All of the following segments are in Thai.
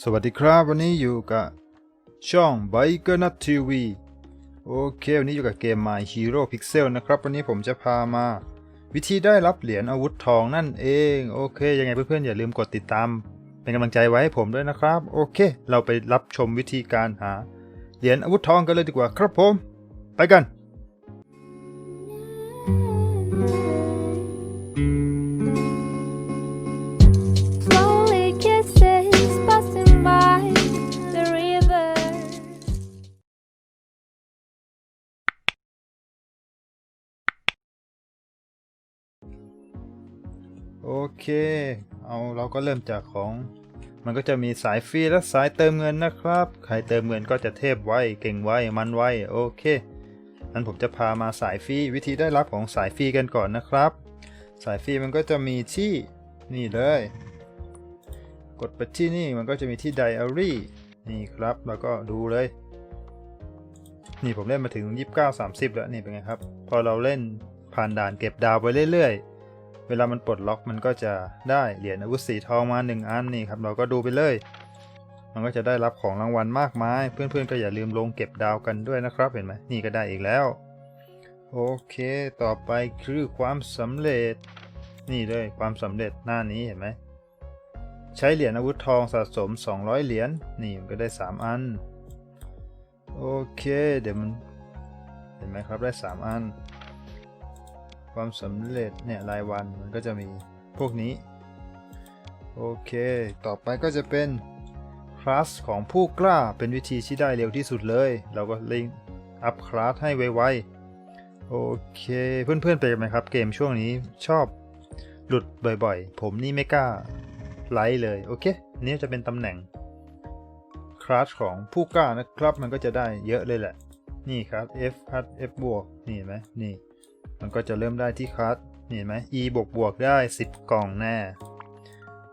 สวัสดีครับ วันนี้อยู่กับช่อง b i k e r n u t TV โอเค วันนี้อยู่กับเกม My Hero Pixel นะครับ วันนี้ผมจะพามา วิธีได้รับเหรียญอาวุธทองนั่นเอง โอเค ยังไงเพื่อนๆ อย่าลืมกดติดตาม เป็นกำลังใจไว้ให้ผมด้วยนะครับ โอเค เราไปรับชมวิธีการหา เหรียญอาวุธทองกันเลยดีกว่าครับผม ไปกัน โอเค เอาเราก็เริ่มจากของ มันก็จะมีสายฟรีและสายเติมเงินนะครับ ใครเติมเงินก็จะเทพไวเก่งไวมันไวโอเคนั้นผมจะพามาสายฟรีวิธีได้รับของสายฟรีกันก่อนนะครับ สายฟรีมันก็จะมีที่นี่เลย กดไปที่นี่มันก็จะมีที่ไดอารี่นี่ครับแล้วก็ดูเลย นี่ผมเล่นมาถึง 29 30 แล้วนี่เป็นไงครับ พอเราเล่นผ่านด่านเก็บดาวไปเรื่อยๆ เวลามันปลดล็อกมันก็จะได้เหรียญอาวุธสีทองมา 1 อันนี่ครับ เราก็ดูไปเลย มันก็จะได้รับของรางวัลมากมาย เพื่อนๆก็อย่าลืมลงเก็บดาวกันด้วยนะครับ เห็นไหมนี่ก็ได้อีกแล้ว โอเค ต่อไปคือความสำเร็จ นี่เลยความสำเร็จหน้านี้เห็นไหมใช้เหรียญอาวุธทองสะสม 200 เหรียญนี่มันก็ได้ 3 อัน โอเค เดี๋ยวมันเห็นไหมครับได้ 3 อัน ความสำเร็จเนี่ยรายวันมันก็จะมีพวกนี้ โอเค ต่อไปก็จะเป็นคลาสของผู้กล้าเป็นวิธีที่ได้เร็วที่สุดเลย เราก็เล่งอัพคลาสให้ไวๆ โอเคเพื่อนๆเป็นไหมครับ เกมช่วงนี้ชอบหลุดบ่อยๆ ผมนี่ไม่กล้าไลค์เลย โอเคนี้จะเป็นตำแหน่งคลาสของผู้กล้านะครับ มันก็จะได้เยอะเลยแหละ นี่ครับ F คัด F บวกนี่เห็นไหมนี่ มันก็จะเริ่มได้ที่คัสเห็นไหม E บวกบวกได้ 10 กล่องแน่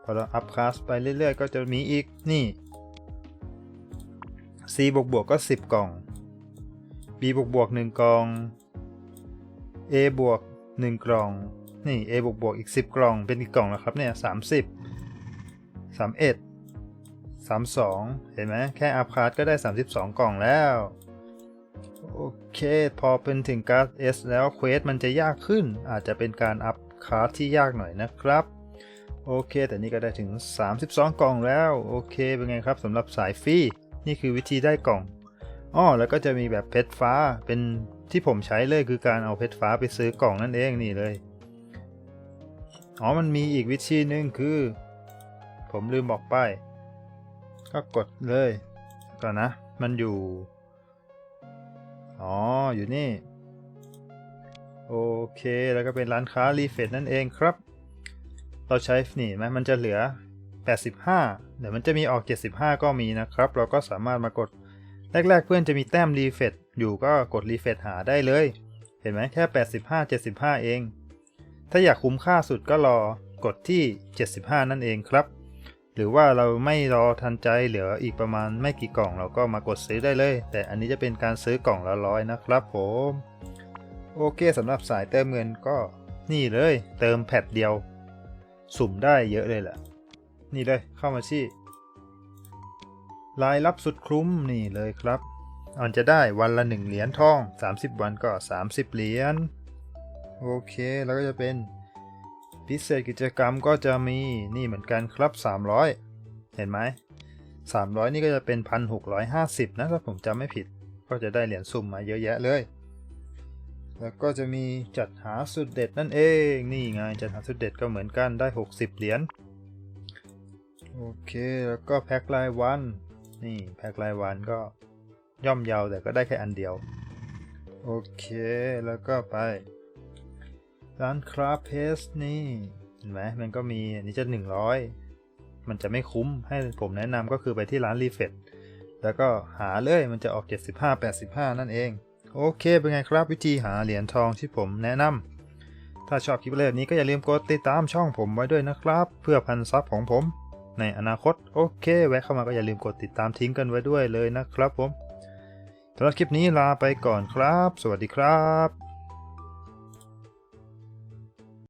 พอเราอัพคลาสไปเรื่อยๆ ก็จะมีอีกนี่ C บวกบวกก็ 10 กล่อง B บวกบวก1กล่อง A บวก1กล่อง นี่ A บวกบวกอีก 10 กล่อง เป็นกี่กล่องแล้วครับเนี่ย30 31 32 เห็นไหมแค่อัพคลาสก็ได้ 32 กล่องแล้ว โอเคพอเป็นถึงการ์ด S แล้วเควสมันจะยากขึ้น อาจจะเป็นการอัพคลาสที่ยากหน่อยนะครับ โอเค แต่นี่ก็ได้ถึง 32 กล่องแล้ว โอเค เป็นไงครับสำหรับสายฟรีนี่คือวิธีได้กล่องอ้อแล้วก็จะมีแบบเพชรฟ้าเป็นที่ผมใช้เลยคือการเอาเพชรฟ้าไปซื้อกล่องนั่นเองนี่เลยอ๋อมันมีอีกวิธีหนึ่งคือ ผมลืมบอกไป ก็กดเลยก่อนนะ มันอยู่ อ๋อ อยู่นี่ โอเค แล้วก็เป็นร้านค้ารีเฟรนั่นเองครับ เราใช้นี่ไหมมันจะเหลือ 85 เดี๋ยวมันจะมีออก 75 ก็มีนะครับ เราก็สามารถมากด แรก ๆ เพื่อนจะมีแต้มรีเฟรอยู่ก็กดรีเฟรหาได้เลย เห็นไหมแค่ 85 75 เอง ถ้าอยากคุ้มค่าสุดก็รอกดที่ 75 นั่นเองครับ หรือว่าเราไม่รอทันใจเหลืออีกประมาณไม่กี่กล่องเราก็มากดซื้อได้เลย แต่อันนี้จะเป็นการซื้อกล่องละร้อยนะครับผมโอเคสำหรับสายเติมเงินก็นี่เลย เติมแพทเดียว สุ่มได้เยอะเลยแหละนี่เลยเข้ามาที่รายรับสุดคุ้มนี่เลยครับมันจะได้วันละ 1 เหรียญทอง 30 วันก็ 30 เหรียญโอเค แล้วก็จะเป็น พิเศษกิจกรรมก็จะมีนี่เหมือนกันครับ 300 เห็นไหม 300 นี่ก็จะเป็น 1,650 นะถ้าผมจำไม่ผิด ก็จะได้เหรียญสุ่มมาเยอะแยะเลย แล้วก็จะมีจัดหาสุดเด็ดนั่นเอง นี่ไงจัดหาสุดเด็ดก็เหมือนกันได้ 60 เหรียญ โอเค แล้วก็แพ็ครายวัน นี่แพ็ครายวันก็ย่อมเยาวแต่ก็ได้แค่อันเดียว โอเค แล้วก็ไป ร้านคราฟเพสนี่เห็นไหมมันก็มีอันนี้จะ 100 มันจะไม่คุ้มให้ผมแนะนำก็คือไปที่ร้านรีเฟตแล้วก็หาเลยมันจะออก 75 85 นั่นเอง โอเค เป็นไงครับวิธีหาเหรียญทองที่ผมแนะนำถ้าชอบคลิปแบบนี้ก็อย่าลืมกดติดตามช่องผมไว้ด้วยนะครับ เพื่อพันซับของผม ในอนาคต โอเค แวะเข้ามาก็อย่าลืมกดติดตามทิ้งกันไว้ด้วยเลยนะครับผมสำหรับคลิปนี้ลาไปก่อนครับ สวัสดีครับ